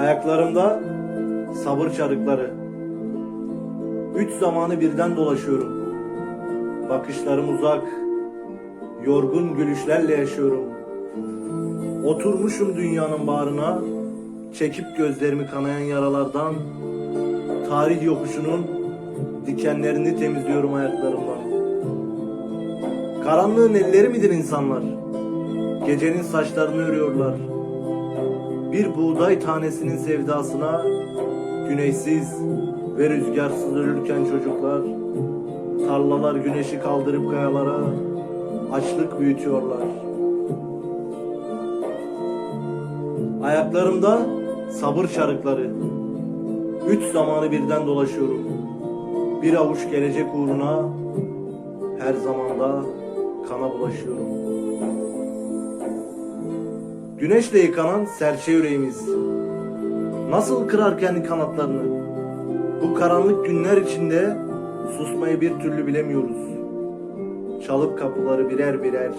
Ayaklarımda sabır çarıkları. Üç zamanı birden dolaşıyorum. Bakışlarım uzak, yorgun gülüşlerle yaşıyorum. Oturmuşum dünyanın bağrına, çekip gözlerimi kanayan yaralardan, tarih yokuşunun dikenlerini temizliyorum ayaklarımdan. Karanlığın elleri midir insanlar? Gecenin saçlarını örüyorlar. Bir buğday tanesinin sevdasına güneşsiz ve rüzgarsız ölürken çocuklar tarlalar güneşi kaldırıp kayalara açlık büyütüyorlar. Ayaklarımda sabır çarıkları. Üç zamanı birden dolaşıyorum. Bir avuç gelecek uğruna her zamanda kana bulaşıyorum. Güneşle yıkanan serçe yüreğimiz. Nasıl kırar kendi kanatlarını? Bu karanlık günler içinde susmayı bir türlü bilemiyoruz. Çalıp kapıları birer birer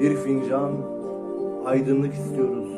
bir fincan aydınlık istiyoruz.